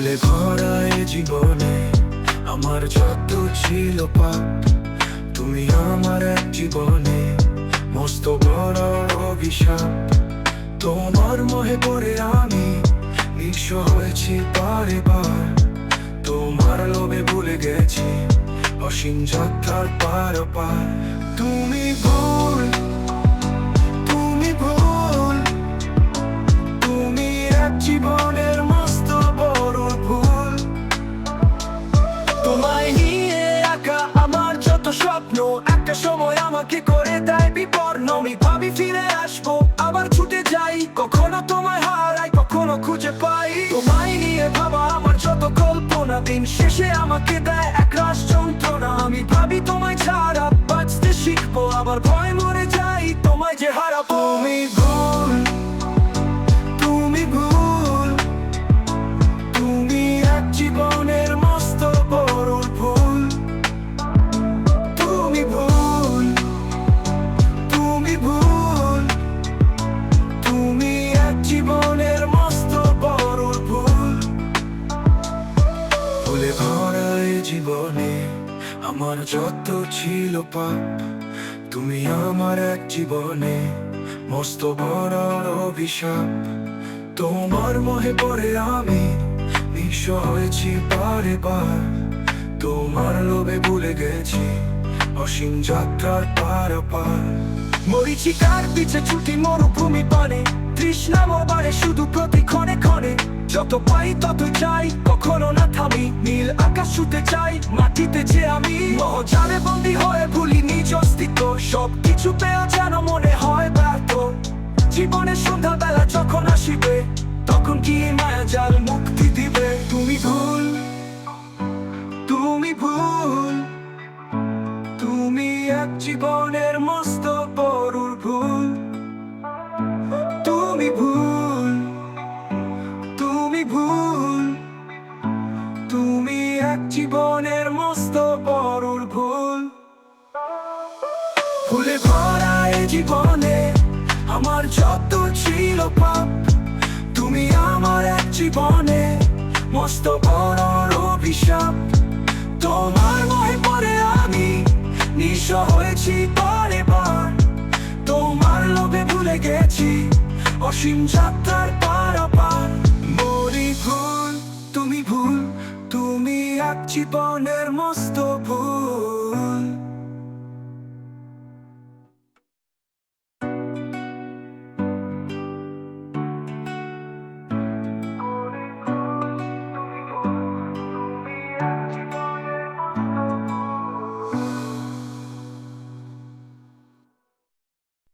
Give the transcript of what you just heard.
ভুলে ভরা এ জীবনে আমার যত ছিল পাপ, তুমি আমার এক জীবনে মস্ত বড় অভিশাপ। তোমার মোহে পড়ে আমি নিঃস্ব হয়েছি বারে বার তোমার লোভে ভুলে গেছি, অসীম যাত্রার পার পার। তুমি ভুল তুমি ভুল, তুমি এক জীবনের আমাকে করে দেয় বিপন্ন আমি ভাবি ফিরে আসব, আবার ছুটে যাই। কখনো তোমায় হারাই, কখনো খুঁজে পাই। তোমায় নিয়ে ভাবা আমার যত কল্পনা, দিন শেষে আমাকে দেয় এক রাস যন্ত্রণা। আমি ভাবি তোমায় ছাড়া বাঁচতে শিখব, আবার ভয় মরে যাই, তোমায় যে হারাবো। তুমি ভুল ভরা এ জীবনে আমার যত ছিল পাপ, তুমি আমার এক জীবনে মস্ত বড় অভিশাপ। তোমার মহে পরে আমি নিঃস্ব হয়েছি বারে বার তোমার লোভে ভুলে গেছি অসীম যাত্রার পার পার মরিচিকার পিছে ছুটি মরুভূমি পানে, তৃষ্ণা বাড়ে শুধু প্রতি ক্ষণে ক্ষণে যত পাই তত চাই। কখনো না থামি, নীল আকাশ ছুতে চাই, মাটিতে যে আমি। মহজালে বন্দি হয়ে ভুলি নিজ অস্তিত্ব। সব কিছু পেয়েও যেন মনে হয় ব্যর্থ। জীবনের সন্ধ্যাবেলা যখন আসিবে, তখন কি মায়া জাল মুক্তি দিবে? তুমি ভুল তুমি ভুল, তুমি এক জীবনের মস্ত ভুলে ভরা এ জীবনে আমার যত ছিল পাপ, তুমি আমার এক জীবনে মস্ত বড় অভিশাপ। তোমার মহে পড়ে আমি নিঃস্ব হয়েছি বারে বার। তোমার লোভে ভুলে গেছি, অসীম যাত্রার পারাপার। মরি ভুল, তুমি ভুল, তুমি এক জীবনের